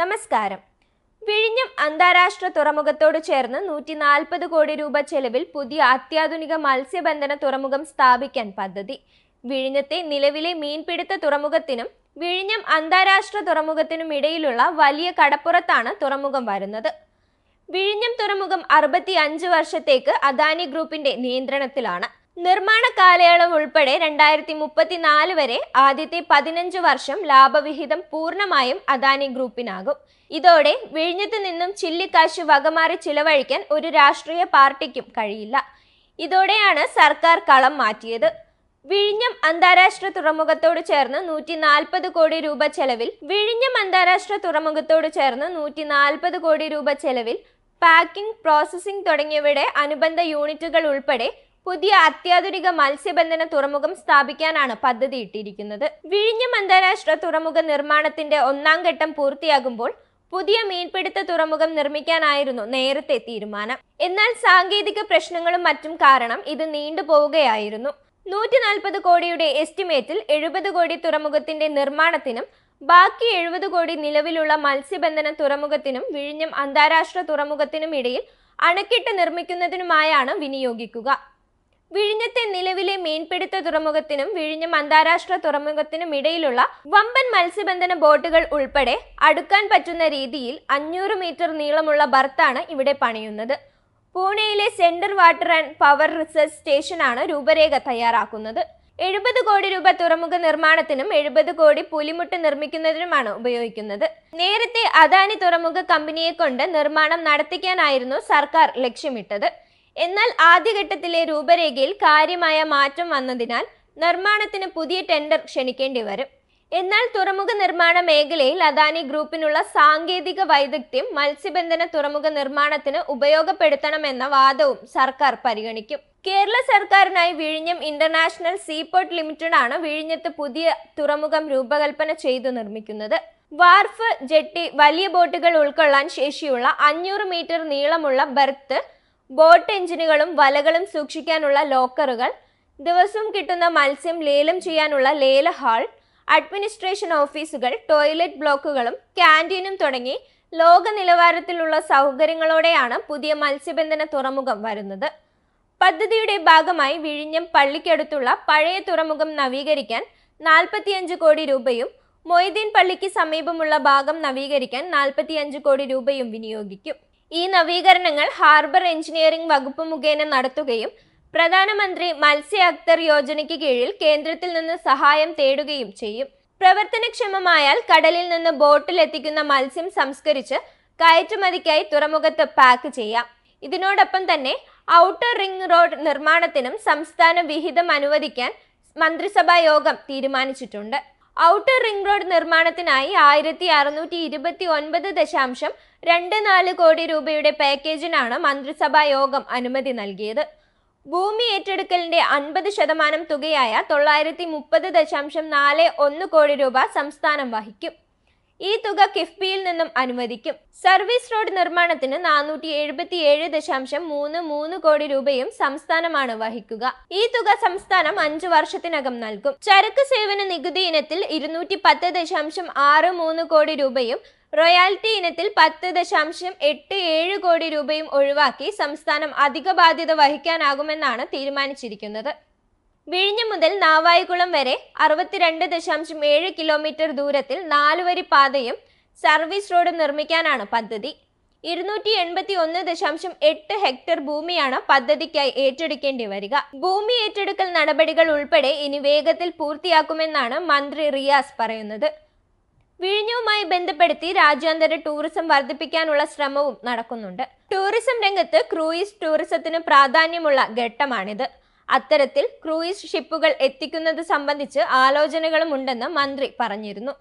നമസ്കാരം. വിഴിഞ്ഞം അന്താരാഷ്ട്ര തുറമുഖത്തോട് ചേർന്ന് നൂറ്റി നാൽപ്പത് കോടി രൂപ ചെലവിൽ പുതിയ അത്യാധുനിക മത്സ്യബന്ധന തുറമുഖം സ്ഥാപിക്കാൻ പദ്ധതി. വിഴിഞ്ഞത്തെ നിലവിലെ മീൻപിടുത്ത തുറമുഖത്തിനും വിഴിഞ്ഞം അന്താരാഷ്ട്ര തുറമുഖത്തിനും ഇടയിലുള്ള വലിയ കടപ്പുറത്താണ് തുറമുഖം വരുന്നത്. വിഴിഞ്ഞം തുറമുഖം അറുപത്തി അഞ്ച് വർഷത്തേക്ക് അദാനി ഗ്രൂപ്പിന്റെ നിയന്ത്രണത്തിലാണ്. നിർമ്മാണ കാലയളവ് ഉൾപ്പെടെ രണ്ടായിരത്തി മുപ്പത്തിനാല് വരെ ആദ്യത്തെ പതിനഞ്ച് വർഷം ലാഭവിഹിതം പൂർണമായും അദാനി ഗ്രൂപ്പിനാകും. ഇതോടെ വിഴിഞ്ഞത്ത് നിന്നും ചില്ലിക്കാശ് വകമാറി ചിലവഴിക്കാൻ ഒരു രാഷ്ട്രീയ പാർട്ടിക്കും കഴിയില്ല. ഇതോടെയാണ് സർക്കാർ കളം മാറ്റിയത്. വിഴിഞ്ഞം അന്താരാഷ്ട്ര തുറമുഖത്തോട് ചേർന്ന് നൂറ്റി നാൽപ്പത് കോടി രൂപ ചെലവിൽ വിഴിഞ്ഞം അന്താരാഷ്ട്ര തുറമുഖത്തോട് ചേർന്ന് നൂറ്റി നാൽപ്പത് കോടി രൂപ ചെലവിൽ പാക്കിംഗ് പ്രോസസ്സിംഗ് തുടങ്ങിയവയുടെ അനുബന്ധ യൂണിറ്റുകൾ ഉൾപ്പെടെ പുതിയ അത്യാധുനിക മത്സ്യബന്ധന തുറമുഖം സ്ഥാപിക്കാനാണ് പദ്ധതി ഇട്ടിരിക്കുന്നത് വിഴിഞ്ഞം അന്താരാഷ്ട്ര തുറമുഖ നിർമ്മാണത്തിന്റെ ഒന്നാം ഘട്ടം പൂർത്തിയാകുമ്പോൾ പുതിയ മീൻപിടുത്ത തുറമുഖം നിർമ്മിക്കാനായിരുന്നു നേരത്തെ തീരുമാനം. എന്നാൽ സാങ്കേതിക പ്രശ്നങ്ങളും മറ്റും കാരണം ഇത് നീണ്ടുപോവുകയായിരുന്നു നൂറ്റി നാൽപ്പത് കോടിയുടെ എസ്റ്റിമേറ്റിൽ എഴുപത് കോടി തുറമുഖത്തിന്റെ നിർമ്മാണത്തിനും ബാക്കി എഴുപത് കോടി നിലവിലുള്ള മത്സ്യബന്ധന തുറമുഖത്തിനും വിഴിഞ്ഞം അന്താരാഷ്ട്ര തുറമുഖത്തിനും ഇടയിൽ അണക്കെട്ട് നിർമ്മിക്കുന്നതിനുമായാണ് വിനിയോഗിക്കുക. വിഴിഞ്ഞത്തെ നിലവിലെ മീൻപിടുത്ത തുറമുഖത്തിനും വിഴിഞ്ഞം അന്താരാഷ്ട്ര തുറമുഖത്തിനും ഇടയിലുള്ള വമ്പൻ മത്സ്യബന്ധന ബോട്ടുകൾ ഉൾപ്പെടെ അടുക്കാൻ പറ്റുന്ന രീതിയിൽ അഞ്ഞൂറ് മീറ്റർ നീളമുള്ള ബർത്താണ് ഇവിടെ പണിയുന്നത്. പൂനെയിലെ central water and power research സ്റ്റേഷനാണ് രൂപരേഖ തയ്യാറാക്കുന്നത്. എഴുപത് കോടി രൂപ തുറമുഖ നിർമ്മാണത്തിനും എഴുപത് കോടി പുലിമുട്ട് നിർമ്മിക്കുന്നതിനുമാണ് ഉപയോഗിക്കുന്നത്. നേരത്തെ അദാനി തുറമുഖ കമ്പനിയെ കൊണ്ട് നിർമ്മാണം നടത്തിക്കാനായിരുന്നു സർക്കാർ ലക്ഷ്യമിട്ടത്. എന്നാൽ ആദ്യഘട്ടത്തിലെ രൂപരേഖയിൽ കാര്യമായ മാറ്റം വന്നതിനാൽ നിർമ്മാണത്തിന് പുതിയ ടെൻഡർ ക്ഷണിക്കേണ്ടി വരും. എന്നാൽ തുറമുഖ നിർമ്മാണ മേഖലയിൽ അദാനി ഗ്രൂപ്പിനുള്ള സാങ്കേതിക വൈദഗ്ധ്യം മത്സ്യബന്ധന തുറമുഖ നിർമ്മാണത്തിന് ഉപയോഗപ്പെടുത്തണമെന്ന വാദവും സർക്കാർ പരിഗണിക്കും. കേരള സർക്കാരിനായി വിഴിഞ്ഞം ഇന്റർനാഷണൽ സീപോർട്ട് ലിമിറ്റഡ് ആണ് വിഴിഞ്ഞത്ത് പുതിയ തുറമുഖം രൂപകൽപ്പന ചെയ്തു നിർമ്മിക്കുന്നത്. വാർഫ് ജെട്ടി വലിയ ബോട്ടുകൾ ഉൾക്കൊള്ളാൻ ശേഷിയുള്ള അഞ്ഞൂറ് മീറ്റർ നീളമുള്ള ബർത്ത് ബോട്ട് എഞ്ചിനുകളും വലകളും സൂക്ഷിക്കാനുള്ള ലോക്കറുകൾ ദിവസവും കിട്ടുന്ന മത്സ്യം ലേലം ചെയ്യാനുള്ള ലേല ഹാൾ അഡ്മിനിസ്ട്രേഷൻ ഓഫീസുകൾ ടോയ്ലറ്റ് ബ്ലോക്കുകളും ക്യാന്റീനും തുടങ്ങി ലോക നിലവാരത്തിലുള്ള സൗകര്യങ്ങളോടെയാണ് പുതിയ മത്സ്യബന്ധന തുറമുഖം വരുന്നത്. പദ്ധതിയുടെ ഭാഗമായി വിഴിഞ്ഞം പള്ളിക്കടുത്തുള്ള പഴയ തുറമുഖം നവീകരിക്കാൻ നാൽപ്പത്തിയഞ്ച് കോടി രൂപയും മൊയ്തീൻ പള്ളിക്ക് സമീപമുള്ള ഭാഗം നവീകരിക്കാൻ നാൽപ്പത്തിയഞ്ച് കോടി രൂപയും വിനിയോഗിക്കും. ഈ നവീകരണങ്ങൾ ഹാർബർ എഞ്ചിനീയറിംഗ് വകുപ്പ് മുഖേന നടത്തുകയും പ്രധാനമന്ത്രി മത്സ്യ അക്തർ യോജനയ്ക്ക് കീഴിൽ കേന്ദ്രത്തിൽ നിന്ന് സഹായം തേടുകയും ചെയ്യും. പ്രവർത്തനക്ഷമമായാൽ കടലിൽ നിന്ന് ബോട്ടിൽ എത്തിക്കുന്ന മത്സ്യം സംസ്കരിച്ച് കയറ്റുമതിക്കായി തുറമുഖത്ത് പാക്ക് ചെയ്യാം. ഇതിനോടൊപ്പം തന്നെ ഔട്ടർ റിംഗ് റോഡ് നിർമ്മാണത്തിനും സംസ്ഥാന വിഹിതം അനുവദിക്കാൻ മന്ത്രിസഭാ യോഗം തീരുമാനിച്ചിട്ടുണ്ട്. ഔട്ടർ റിംഗ് റോഡ് നിർമ്മാണത്തിനായി ആയിരത്തി അറുന്നൂറ്റി ഇരുപത്തി ഒൻപത് ദശാംശം രണ്ട് നാല് കോടി രൂപയുടെ പാക്കേജിനാണ് മന്ത്രിസഭാ യോഗം അനുമതി നൽകിയത്. ഭൂമി ഏറ്റെടുക്കലിന്റെ അൻപത് ശതമാനം തുകയായ തൊള്ളായിരത്തി മുപ്പത് ദശാംശം നാല് ഒന്ന് കോടി രൂപ സംസ്ഥാനം വഹിക്കും. ഈ തുക കിഫ്ബിയിൽ നിന്നും അനുവദിക്കും. സർവീസ് റോഡ് നിർമ്മാണത്തിന് നാനൂറ്റി എഴുപത്തി ഏഴ് ദശാംശം മൂന്ന് മൂന്ന് കോടി രൂപയും സംസ്ഥാനമാണ് വഹിക്കുക. ഈ തുക സംസ്ഥാനം അഞ്ചു വർഷത്തിനകം നൽകും. ചരക്ക് സേവന നികുതി ഇനത്തിൽ ഇരുന്നൂറ്റി പത്ത് ദശാംശം ആറ് മൂന്ന് കോടി രൂപയും റോയാലിറ്റി ഇനത്തിൽ പത്ത് ദശാംശം എട്ട് ഏഴ് കോടി രൂപയും ഒഴിവാക്കി സംസ്ഥാനം അധിക ബാധ്യത വഹിക്കാനാകുമെന്നാണ് തീരുമാനിച്ചിരിക്കുന്നത്. വിഴിഞ്ഞം മുതൽ നാവായികുളം വരെ അറുപത്തിരണ്ട് ദശാംശം ഏഴ് കിലോമീറ്റർ ദൂരത്തിൽ നാലുവരി പാതയും സർവീസ് റോഡും നിർമ്മിക്കാനാണ് പദ്ധതി. ഇരുന്നൂറ്റി എൺപത്തി ഒന്ന് ദശാംശം എട്ട് ഹെക്ടർ ഭൂമിയാണ് പദ്ധതിക്കായി ഏറ്റെടുക്കേണ്ടി വരിക. ഭൂമി ഏറ്റെടുക്കൽ നടപടികൾ ഉൾപ്പെടെ ഇനി വേഗത്തിൽ പൂർത്തിയാക്കുമെന്നാണ് മന്ത്രി റിയാസ് പറയുന്നത്. വിഴിഞ്ഞവുമായി ബന്ധപ്പെടുത്തി രാജ്യാന്തര ടൂറിസം വർദ്ധിപ്പിക്കാനുള്ള ശ്രമവും നടക്കുന്നുണ്ട്. ടൂറിസം രംഗത്ത് ക്രൂയിസ് ടൂറിസത്തിന് പ്രാധാന്യമുള്ള ഘട്ടമാണിത്. അത്തരത്തിൽ ക്രൂയിസ് ഷിപ്പുകൾ എത്തിക്കുന്നത് സംബന്ധിച്ച് ആലോചനകളും ഉണ്ടെന്ന് മന്ത്രി പറഞ്ഞിരുന്നു.